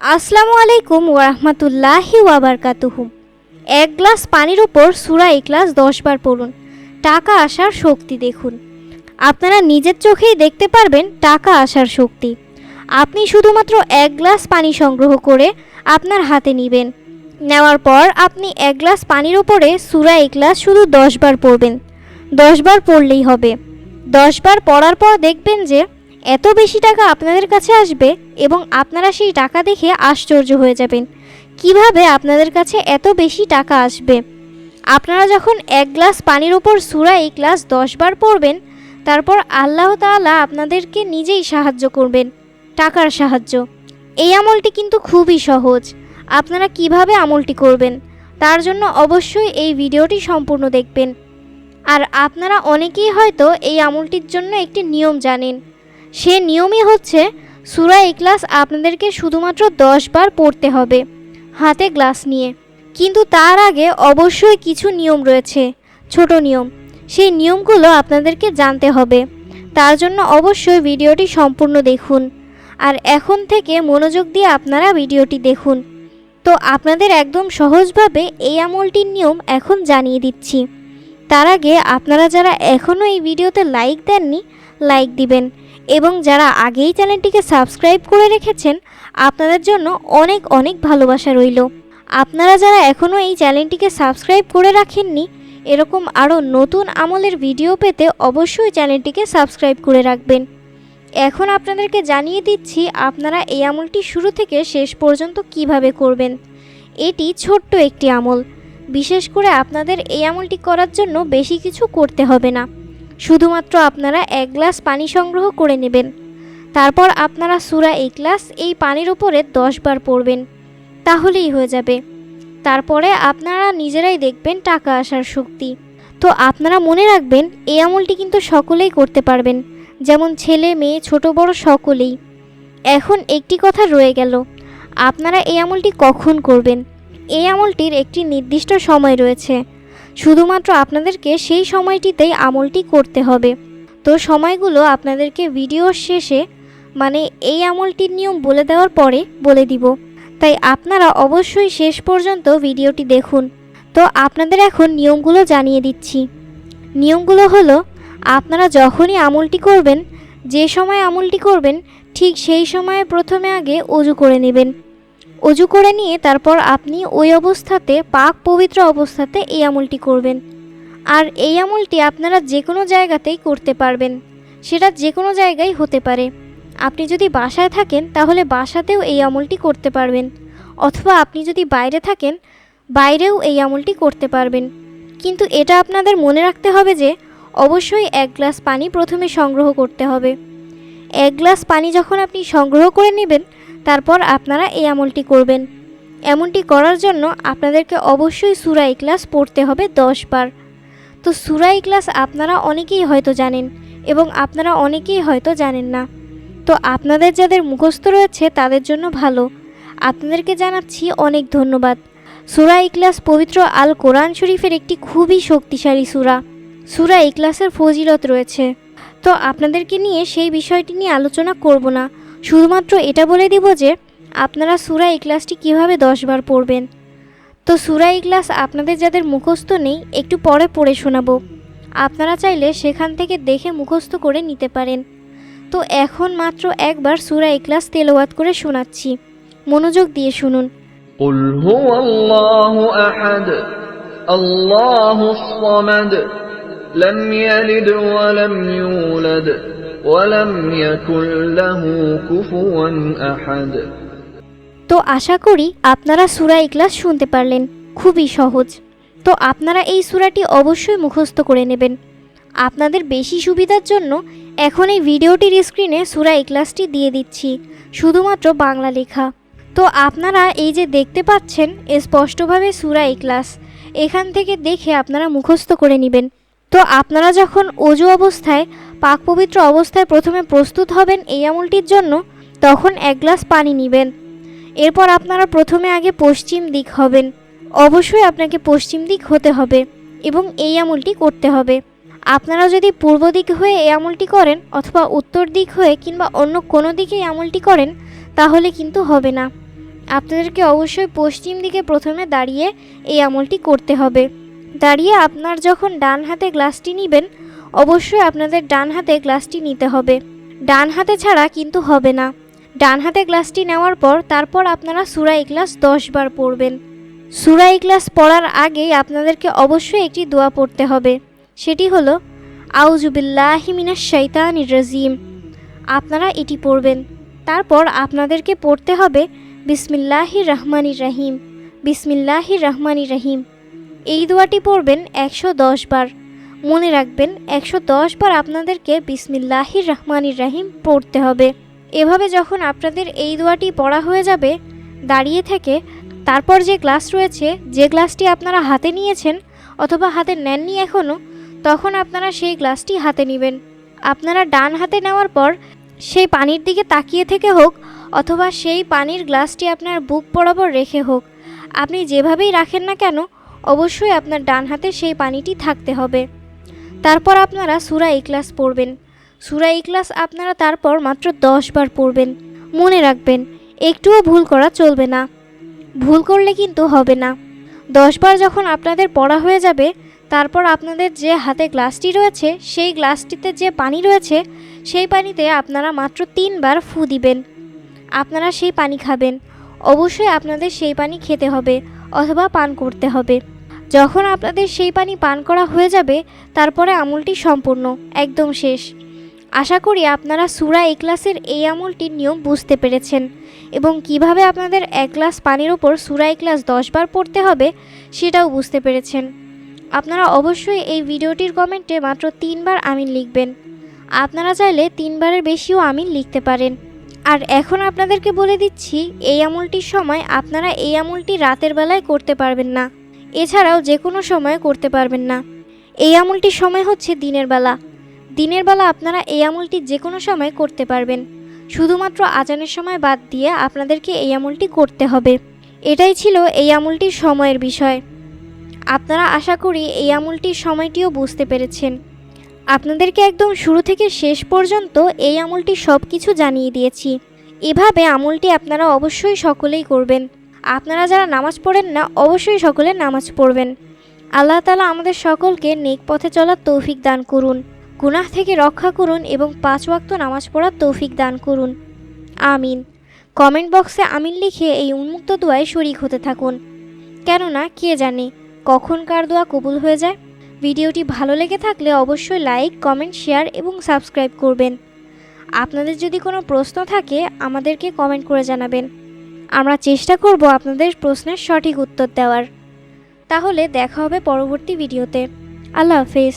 আসসালামু আলাইকুম ওরহমতুল্লাহি ওয়াবারকাতুহু। এক গ্লাস পানির উপর সুরা ইকলাস দশ বার পড়ুন। টাকা আসার শক্তি দেখুন। আপনারা নিজের চোখেই দেখতে পারবেন টাকা আসার শক্তি। আপনি শুধুমাত্র এক গ্লাস পানি সংগ্রহ করে আপনার হাতে নেবেন। নেওয়ার পর আপনি এক গ্লাস পানির উপরে সুরা ইকলাস শুধু দশ বার পড়বেন। দশ বার পড়লেই হবে। দশ বার পড়ার পর দেখবেন যে এত বেশি টাকা আপনাদের কাছে আসবে এবং আপনারা সেই টাকা দেখে আশ্চর্য হয়ে যাবেন। কীভাবে আপনাদের কাছে এত বেশি টাকা আসবে? আপনারা যখন এক গ্লাস পানির ওপর সুরা এই গ্লাস দশ বার পড়বেন, তারপর আল্লাহ তাআলা আপনাদেরকে নিজেই সাহায্য করবেন, টাকার সাহায্য। এই আমলটি কিন্তু খুবই সহজ। আপনারা কীভাবে আমলটি করবেন, তার জন্য অবশ্যই এই ভিডিওটি সম্পূর্ণ দেখবেন। আর আপনারা অনেকেই হয়তো এই আমলটির জন্য একটি নিয়ম জানেন। সে নিয়মই হচ্ছে, সুরা ইকলাস আপনাদেরকে শুধুমাত্র দশ বার পড়তে হবে, হাতে গ্লাস নিয়ে। কিন্তু তার আগে অবশ্যই কিছু নিয়ম রয়েছে, ছোট নিয়ম। সেই নিয়মগুলো আপনাদেরকে জানতে হবে। তার জন্য অবশ্যই ভিডিওটি সম্পূর্ণ দেখুন। আর এখন থেকে মনোযোগ দিয়ে আপনারা ভিডিওটি দেখুন। তো আপনাদের একদম সহজভাবে এই আমলটির নিয়ম এখন জানিয়ে দিচ্ছি। তার আগে আপনারা যারা এখনও এই ভিডিওতে লাইক দেননি, লাইক দিবেন। এবং যারা আগেই চ্যানেলটিকে সাবস্ক্রাইব করে রেখেছেন, আপনাদের জন্য অনেক অনেক ভালোবাসা রইল। আপনারা যারা এখনও এই চ্যানেলটিকে সাবস্ক্রাইব করে রাখেননি, এরকম আরও নতুন আমলের ভিডিও পেতে অবশ্যই চ্যানেলটিকে সাবস্ক্রাইব করে রাখবেন। এখন আপনাদেরকে জানিয়ে দিচ্ছি আপনারা এই আমলটি শুরু থেকে শেষ পর্যন্ত কীভাবে করবেন। এটি ছোট্ট একটি আমল। বিশেষ করে আপনাদের এই আমলটি করার জন্য বেশি কিছু করতে হবে না। শুধুমাত্র আপনারা এক গ্লাস পানি সংগ্রহ করে নেবেন। তারপর আপনারা সুরা এই গ্লাস এই পানির উপরে দশ বার পড়বেন। তাহলেই হয়ে যাবে। তারপরে আপনারা নিজেরাই দেখবেন টাকা আসার শক্তি। তো আপনারা মনে রাখবেন, এই আমলটি কিন্তু সকলেই করতে পারবেন। যেমন ছেলে, মেয়ে, ছোট, বড় সকলেই। এখন একটি কথা রয়ে গেল। আপনারা এই আমলটি কখন করবেন? এই আমলটির একটি নির্দিষ্ট সময় রয়েছে। শুধুমাত্র আপনাদেরকে সেই সময়টিতেই আমলটি করতে হবে। তো সময়গুলো আপনাদেরকে ভিডিওর শেষে মানে এই আমলটির নিয়ম বলে দেওয়ার পরে বলে দিব। তাই আপনারা অবশ্যই শেষ পর্যন্ত ভিডিওটি দেখুন। তো আপনাদের এখন নিয়মগুলো জানিয়ে দিচ্ছি। নিয়মগুলো হলো, আপনারা যখনই আমলটি করবেন, যে সময় আমলটি করবেন, ঠিক সেই সময়ে প্রথমে আগে অজু করে নেবেন। অজু করে নিয়ে তারপর আপনি ওই অবস্থাতে, পাক পবিত্র অবস্থাতে এই আমলটি করবেন। আর এই আমলটি আপনারা যে কোনো জায়গাতেই করতে পারবেন। সেটা যে কোনো জায়গায় হতে পারে। আপনি যদি বাসায় থাকেন, তাহলে বাসাতেও এই আমলটি করতে পারবেন। অথবা আপনি যদি বাইরে থাকেন, বাইরেও এই আমলটি করতে পারবেন। কিন্তু এটা আপনাদের মনে রাখতে হবে যে, অবশ্যই এক গ্লাস পানি প্রথমে সংগ্রহ করতে হবে। এক গ্লাস পানি যখন আপনি সংগ্রহ করে নেবেন, তারপর আপনারা এই আমলটি করবেন। এমনটি করার জন্য আপনাদেরকে অবশ্যই সুরা ইকলাস পড়তে হবে দশ বার। তো সুরা ইকলাস আপনারা অনেকেই হয়তো জানেন এবং আপনারা অনেকেই হয়তো জানেন না। তো আপনাদের যাদের মুখস্থ রয়েছে, তাদের জন্য ভালো। আপনাদেরকে জানাচ্ছি অনেক ধন্যবাদ। সুরা ইকলাস পবিত্র আল কোরআন শরীফের একটি খুবই শক্তিশালী সুরা। সুরা ইকলাসের ফজিলত রয়েছে। তো আপনাদেরকে নিয়ে সেই বিষয়টি নিয়ে আলোচনা করব না শুধুমাত্র এটা বলে দিব যে আপনারা সুরা ইকলাসটি কিভাবে দশবার পড়বেন তো সুরা ইকলাস আপনাদের যাদের মুখস্থ নেই একটু পরে পড়ে শোনাবো আপনারা চাইলে সেখান থেকে দেখে মুখস্থ করে নিতে পারেন তো এখন মাত্র একবার সুরা ইকলাস তেলাওয়াত করে শোনাচ্ছি মনোযোগ দিয়ে শুনুন قل هو الله أحد الله الصمد لم يلد ولم يولد ولم يكن له كفوا أحد তো আশা করি আপনারা সুরা ইকলাস শুনতে পারলেন খুবই সহজ তো আপনারা এই সুরাটি অবশ্যই মুখস্থ করে নেবেন আপনাদের বেশি সুবিধার জন্য এখন এই ভিডিওটির স্ক্রিনে সুরা ইকলাসটি দিয়ে দিচ্ছি শুধুমাত্র বাংলা লেখা তো আপনারা এই যে দেখতে পাচ্ছেন স্পষ্টভাবে সুরা ইকলাস এখান থেকে দেখে আপনারা মুখস্থ করে নেবেন তো আপনারা যখন অজু অবস্থায়, পাক পবিত্র অবস্থায় প্রথমে প্রস্তুত হবেন এই আমলটির জন্য, তখন এক গ্লাস পানি নেবেন। এরপর আপনারা প্রথমে আগে পশ্চিম দিক হবেন। অবশ্যই আপনাকে পশ্চিম দিক হতে হবে এবং এই আমলটি করতে হবে। আপনারা যদি পূর্ব দিক হয়ে এই আমলটি করেন অথবা উত্তর দিক হয়ে কিংবা অন্য কোনো দিকে এই আমলটি করেন, তাহলে কিন্তু হবে না। আপনাদেরকে অবশ্যই পশ্চিম দিকে প্রথমে দাঁড়িয়ে এই আমলটি করতে হবে। দাঁড়িয়ে আপনার যখন ডান হাতে গ্লাসটি নেবেন, অবশ্যই আপনাদের ডান হাতে গ্লাসটি নিতে হবে। ডান হাতে ছাড়া কিন্তু হবে না। ডান হাতে গ্লাসটি নেওয়ার পর তারপর আপনারা সুরা ইকলাস দশ বার পড়বেন। সুরা ইকলাস পড়ার আগেই আপনাদেরকে অবশ্যই একটি দোয়া পড়তে হবে। সেটি হলো আউজুবিল্লাহি মিনাশ শৈতানির রাজিম। আপনারা এটি পড়বেন। তারপর আপনাদেরকে পড়তে হবে, বিসমিল্লাহির রহমানির রহিম। বিসমিল্লাহির রহমানির রহিম। এই দোয়াটি পড়বেন একশো দশ বার। মনে রাখবেন, একশো দশ বার আপনাদেরকে বিসমিল্লাহির রহমানির রহিম পড়তে হবে। এভাবে যখন আপনাদের এই দোয়াটি পড়া হয়ে যাবে, দাঁড়িয়ে থেকে, তারপর যে গ্লাস রয়েছে, যে গ্লাসটি আপনারা হাতে নিয়েছেন অথবা হাতে নেননি এখনও তখন আপনারা সেই গ্লাসটি হাতে নেবেন। আপনারা ডান হাতে নেওয়ার পর, সেই পানির দিকে তাকিয়ে থেকে হোক অথবা সেই পানির গ্লাসটি আপনার বুক বরাবর রেখে হোক। আপনি যেভাবেই রাখেন না কেন অবশ্যই আপনার ডান হাতে সেই পানিটি থাকতে হবে। তারপর আপনারা সুরা ইকলাস পড়বেন। সুরা ইকলাস আপনারা তারপর মাত্র দশ বার পড়বেন। মনে রাখবেন, একটুও ভুল করা চলবে না। ভুল করলে কিন্তু হবে না। দশবার যখন আপনাদের পড়া হয়ে যাবে, তারপর আপনাদের যে হাতে গ্লাসটি রয়েছে, সেই গ্লাসটিতে যে পানি রয়েছে, সেই পানিতে আপনারা মাত্র তিনবার ফু দিবেন। আপনারা সেই পানি খাবেন। অবশ্যই আপনাদের সেই পানি খেতে হবে। অথবা পান করতে হবে। যখন আপনাদের সেই পানি পান করা হয়ে যাবে, তারপরে আমলটি সম্পূর্ণ, একদম শেষ। আশা করি আপনারা সুরা এক্লাসের এই আমলটির নিয়ম বুঝতে পেরেছেন এবং কীভাবে আপনাদের এক গ্লাস পানির ওপর সুরা এক্লাস দশবার পড়তে হবে সেটাও বুঝতে পেরেছেন। আপনারা অবশ্যই এই ভিডিওটির কমেন্টে মাত্র তিনবার আমিন লিখবেন। আপনারা চাইলে তিনবারের বেশিও আমিন লিখতে পারেন। আর এখন আপনাদেরকে বলে দিচ্ছি, এই আমলটির সময় আপনারা এই আমলটি রাতের বেলায় করতে পারবেন না। এছাড়াও যে কোনো সময়ে করতে পারবেন না। এই আমলটির সময় হচ্ছে দিনের বেলা। দিনের বেলা আপনারা এই আমলটি যে কোনো সময় করতে পারবেন। শুধুমাত্র আজানের সময় বাদ দিয়ে আপনাদেরকে এই আমলটি করতে হবে। এটাই ছিল এই আমলটির সময়ের বিষয়। আপনারা আশা করি এই আমলটির সময়টিও বুঝতে পেরেছেন। আপনাদেরকে একদম শুরু থেকে শেষ পর্যন্ত এই আমলটি সব কিছু জানিয়ে দিয়েছি। এভাবে আমলটি আপনারা অবশ্যই সকলেই করবেন। আপনারা যারা নামাজ পড়েন না, অবশ্যই সকলে নামাজ পড়বেন। আল্লাহ তালা আমাদের সকলকে নেক পথে চলার তৌফিক দান করুন, গুনাহ থেকে রক্ষা করুন এবং পাঁচ ওয়াক্ত নামাজ পড়ার তৌফিক দান করুন। আমিন। কমেন্ট বক্সে আমিন লিখে এই উন্মুক্ত দোয়ায় শরিক হতে থাকুন। কেননা, কে জানে কখন কার দোয়া কবুল হয়ে যায়? ভিডিওটি ভালো লেগে থাকলে অবশ্যই লাইক, কমেন্ট, শেয়ার এবং সাবস্ক্রাইব করবেন। আপনাদের যদি কোনো প্রশ্ন থাকে, আমাদেরকে কমেন্ট করে জানাবেন। আমরা চেষ্টা করব আপনাদের প্রশ্নের সঠিক উত্তর দেওয়ার। তাহলে দেখা হবে পরবর্তী ভিডিওতে। আল্লাহ হাফেজ।